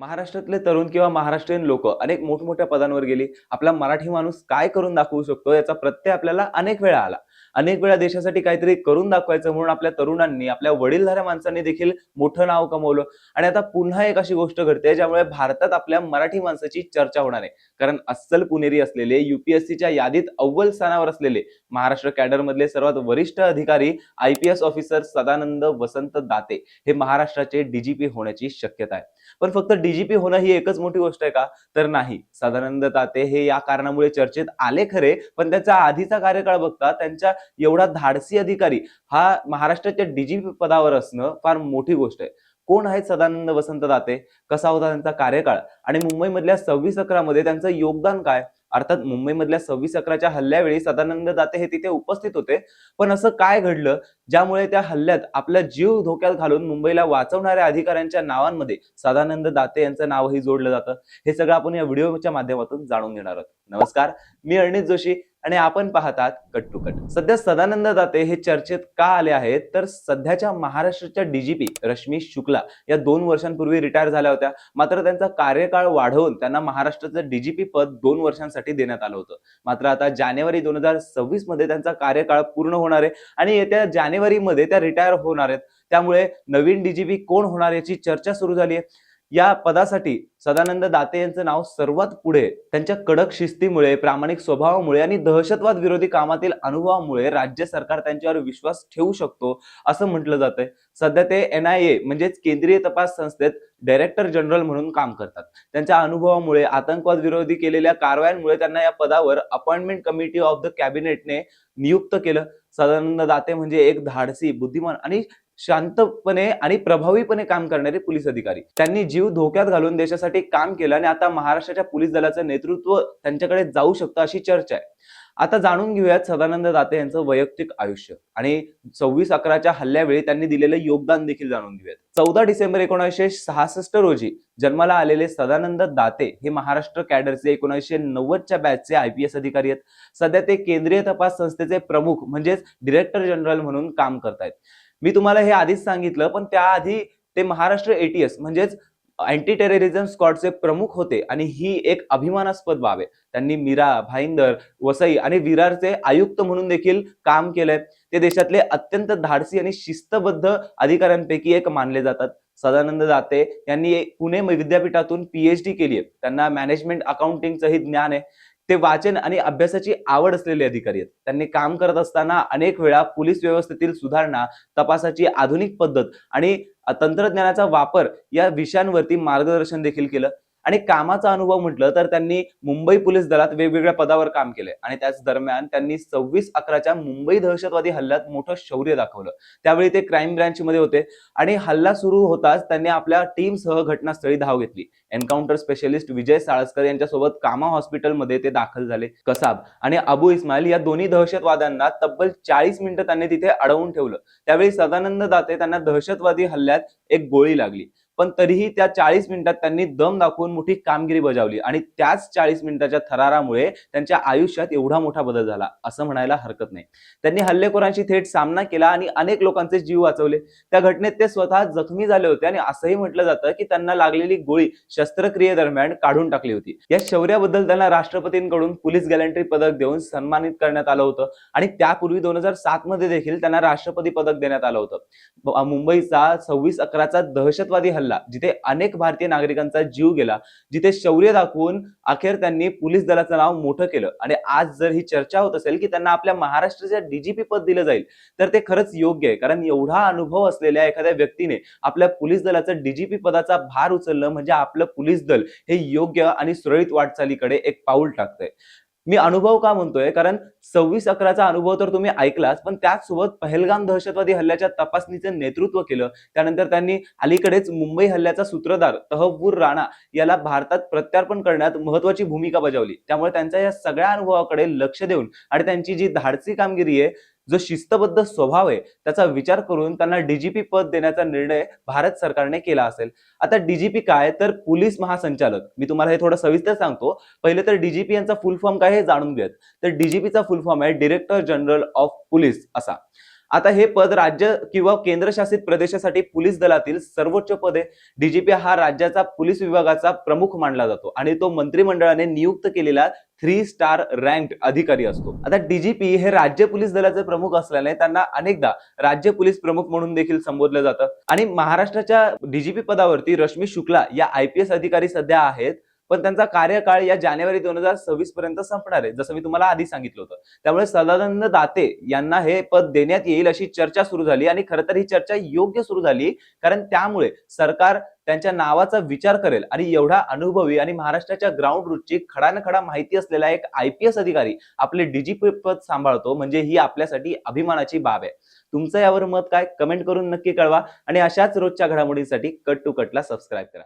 महाराष्ट्रातले तरुण किंवा महाराष्ट्रीयन लोक अनेक मोठमोठ्या पदांवर गेली. आपला मराठी माणूस काय करून दाखवू शकतो याचा प्रत्यय आपल्याला अनेक वेळा आला. अनेक वेळा देशासाठी काहीतरी करून दाखवायचं म्हणून आपल्या तरुणांनी आपल्या वडीलधाऱ्या माणसांनी देखील मोठं नाव कमवलं. आणि आता पुन्हा एक अशी गोष्ट घडते ज्यामुळे भारतात आपल्या मराठी माणसाची चर्चा होणार आहे. कारण अस्सल पुणेरी असलेले युपीएससीच्या यादीत अव्वल स्थानावर असलेले महाराष्ट्र कॅडर मधले सर्वात वरिष्ठ अधिकारी I P S officer Sadanand Vasant Date हे महाराष्ट्राचे डीजीपी होण्याची शक्यता आहे. पण फक्त डीजीपी होणं ही एकच मोठी गोष्ट आहे का? तर नाही. सदानंद दाते हे या कारणामुळे चर्चेत आले खरे पण त्याचा आधीचा कार्यकाळ बघता त्यांच्या एवढा धाडसी अधिकारी हा महाराष्ट्राच्या डीजीपी पदावर असणं फार मोठी गोष्ट आहे. कोण आहेत सदानंद वसंत दाते? कसा होता त्यांचा कार्यकाळ? आणि मुंबईमधल्या सव्वीस अकरामध्ये त्यांचं योगदान काय? अर्थात मुंबईमधल्या सव्वीस अकराच्या हल्ल्यावेळी सदानंद दाते हे तिथे उपस्थित होते. पण असं काय घडलं? ज्यामुळे त्या हल्ल्यात आपला जीव धोक्यात घालून मुंबईला वाचवणाऱ्या अधिकाऱ्यांच्या नावांमध्ये सदानंद दाते यांचं नावही जोडलं जातं. हे सगळं आपण या व्हिडिओच्या माध्यमातून जाणून घेणार आहोत. नमस्कार. मी अर्णित जोशी. आणि आपण पाहतात कट टू कट. सध्या सदानंद दाते हे चर्चेत का आले आहेत? तर सध्याच्या महाराष्ट्राच्या डीजीपी रश्मी शुक्ला या दोन वर्षांपूर्वी रिटायर झाल्या होत्या. मात्र त्यांचा कार्यकाळ वाढवून त्यांना महाराष्ट्राचं डीजीपी पद दोन वर्षांसाठी देण्यात आलं होतं. मात्र आता जानेवारी दोन हजार सव्वीसमध्ये त्यांचा कार्यकाळ पूर्ण होणार आहे आणि येत्या जानेवारीमध्ये त्या रिटायर होणार आहेत. त्यामुळे नवीन डीजीपी कोण होणार याची चर्चा सुरू झाली आहे. या पदासाठी सदानंद दाते यांचं नाव सर्वात पुढे त्यांच्या कडक शिस्तीमुळे प्रामाणिक स्वभावामुळे आणि दहशतवाद विरोधी कामातील अनुभवामुळे राज्य सरकार त्यांच्यावर विश्वास ठेवू शकतो असं म्हटलं जातंय. सध्या ते एन आय ए म्हणजेच केंद्रीय तपास संस्थेत डायरेक्टर जनरल म्हणून काम करतात. त्यांच्या अनुभवामुळे आतंकवाद विरोधी केलेल्या कारवायांमुळे त्यांना या पदावर अपॉइंटमेंट कमिटी ऑफ द कॅबिनेटने नियुक्त केलं. सदानंद दाते म्हणजे एक धाडसी बुद्धिमान आणि शांतपणे आणि प्रभावीपणे काम करणारे पोलीस अधिकारी. त्यांनी जीव धोक्यात घालून देशासाठी काम केलं आणि आता महाराष्ट्राच्या पोलीस दलाचं नेतृत्व त्यांच्याकडे जाऊ शकतं अशी चर्चा आहे. आता जाणून घेऊयात सदानंद दाते यांचं वैयक्तिक आयुष्य आणि सव्वीस अकराच्या हल्ल्यावेळी त्यांनी दिलेलं योगदान देखील जाणून घेऊयात. चौदा डिसेंबर एकोणीसशे सहासष्ट रोजी जन्माला आलेले सदानंद दाते हे महाराष्ट्र कॅडरचे एकोणीसशे नव्वदच्या बॅचचे आय पी एस अधिकारी आहेत. सध्या ते केंद्रीय तपास संस्थेचे प्रमुख म्हणजेच डिरेक्टर जनरल म्हणून काम करतायत. मी तुम्हाला हे आधीच सांगितलं पण त्याआधी ते महाराष्ट्र एटीएस म्हणजेच अँटी टेररिझम स्क्वॉडचे प्रमुख होते आणि ही एक अभिमानास्पद बाब आहे. त्यांनी मीरा भाईंदर वसई आणि विरारचे आयुक्त म्हणून देखील काम केलंय. ते देशातले अत्यंत धाडसी आणि शिस्तबद्ध अधिकाऱ्यांपैकी एक मानले जातात. सदानंद दाते यांनी पुणे विद्यापीठातून पीएचडी केली आहे त्यांना मॅनेजमेंट अकाउंटिंगचंही ज्ञान आहे. ते वाचन आणि अभ्यासाची आवड असलेले अधिकारी आहेत. त्यांनी काम करत असताना अनेक वेळा पोलीस व्यवस्थेतील सुधारणा तपासाची आधुनिक पद्धत आणि तंत्रज्ञानाचा वापर या विषयांवरती मार्गदर्शन देखील केलं. आणि कामाचा अनुभव म्हटलं तर त्यांनी मुंबई पोलीस दलात वेगवेगळ्या पदावर काम केले आणि त्याच दरम्यान त्यांनी सव्वीस अकराच्या मुंबई दहशतवादी हल्ल्यात मोठं शौर्य दाखवलं. त्यावेळी ते क्राईम ब्रँच मध्ये होते. आणि हल्ला सुरू होताच त्यांनी आपल्या टीमसह घटनास्थळी धाव घेतली. एन्काउंटर स्पेशलिस्ट विजय साळसकर यांच्यासोबत कामा हॉस्पिटलमध्ये ते दाखल झाले. कसाब आणि अबू इस्माईल या दोन्ही दहशतवाद्यांना तब्बल चाळीस मिनिटं त्यांनी तिथे अडवून ठेवलं. त्यावेळी सदानंद दाते त्यांना दहशतवादी हल्ल्यात एक गोळी लागली. पण तरीही त्या चाळीस मिनिटात त्यांनी दम दाखवून मोठी कामगिरी बजावली. आणि त्याच चाळीस मिनिटाच्या थरारामुळे त्यांच्या आयुष्यात एवढा मोठा बदल झाला असं म्हणायला हरकत नाही. त्यांनी हल्लेखोरांशी थेट सामना केला आणि अनेक लोकांचे जीव वाचवले. त्या घटनेत ते स्वतः जखमी झाले होते आणि असंही म्हटलं जातं की त्यांना लागलेली गोळी शस्त्रक्रियेदरम्यान काढून टाकली होती. या शौर्याबद्दल त्यांना राष्ट्रपतींकडून पोलीस गॅलेंट्री पदक देऊन सन्मानित करण्यात आलं होतं आणि त्यापूर्वी दोन हजार सात मध्ये देखील त्यांना राष्ट्रपती पदक देण्यात आलं होतं. मुंबईचा सव्वीस अकराचा दहशतवादी हल्ला जिथे अनेक भारतीय नागरिकांचा जीव गेला जिथे शौर्य दाखवून अखेर त्यांनी पोलीस दलाचं नाव मोठं केलं. आणि आज जर ही चर्चा होत असेल की त्यांना आपल्या महाराष्ट्राच्या डीजीपी पद दिलं जाईल तर ते खरंच योग्य आहे. कारण एवढा अनुभव असलेल्या एखाद्या व्यक्तीने आपल्या पोलीस दलाचं डीजीपी पदाचा भार उचलणं म्हणजे आपलं पोलीस दल हे योग्य आणि सुरळीत वाटचालीकडे एक पाऊल टाकतंय. मी अनुभव का म्हणतोय? कारण सव्वीस अकराचा अनुभव तर तुम्ही ऐकलाच पण त्याचसोबत पहलगाम दहशतवादी हल्ल्याच्या तपासणीचं नेतृत्व केलं. त्यानंतर त्यांनी अलीकडेच मुंबई हल्ल्याचा सूत्रधार तहबूर राणा याला भारतात प्रत्यार्पण करण्यात महत्वाची भूमिका बजावली. त्यामुळे त्यांच्या या सगळ्या अनुभवाकडे लक्ष देऊन आणि त्यांची जी धाडसी कामगिरी आहे जो शिस्तबद्ध स्वभाव आहे त्याचा विचार करून त्यांना डीजीपी पद देण्याचा निर्णय भारत सरकारने केला असेल. आता डीजीपी काय? तर पोलीस महासंचालक. मी तुम्हाला हे थोडं सविस्तर सांगतो. पहिले तर डीजीपी यांचा फुल फॉर्म काय हे जाणून घेत तर डीजीपीचा फुल फॉर्म आहे डिरेक्टर जनरल ऑफ पोलीस असा. आता हे पद राज्य किंवा केंद्रशासित प्रदेशासाठी पोलीस दलातील सर्वोच्च पद आहे. डीजीपी हा राज्याचा पोलीस विभागाचा प्रमुख मानला जातो आणि तो मंत्रिमंडळाने नियुक्त केलेला थ्री स्टार रँक अधिकारी असतो. आता डीजीपी हे राज्य पोलीस दलाचे प्रमुख असल्याने त्यांना अनेकदा राज्य पोलीस प्रमुख म्हणून देखील संबोधलं जातं. आणि महाराष्ट्राच्या डीजीपी पदावरती रश्मी शुक्ला या आय पी एस अधिकारी सध्या आहेत. पण त्यांचा कार्यकाळ या जानेवारी दोन हजार सव्वीस पर्यंत संपणार आहे जसं मी तुम्हाला आधी सांगितलं होतं. त्यामुळे सदानंद दाते यांना हे पद देण्यात येईल अशी चर्चा सुरू झाली आणि खरं तर ही चर्चा योग्य सुरू झाली कारण त्यामुळे सरकार त्यांच्या नावाचा विचार करेल आणि एवढा अनुभवी आणि महाराष्ट्राच्या ग्राउंड रूटची खडानखडा माहिती असलेला एक आय पी एस अधिकारी आपले डीजीपी पद सांभाळतो म्हणजे ही आपल्यासाठी अभिमानाची बाब आहे. तुमचं यावर मत काय? कमेंट करून नक्की कळवा आणि अशाच रोजच्या घडामोडींसाठी कट टू कटला सबस्क्राईब करा.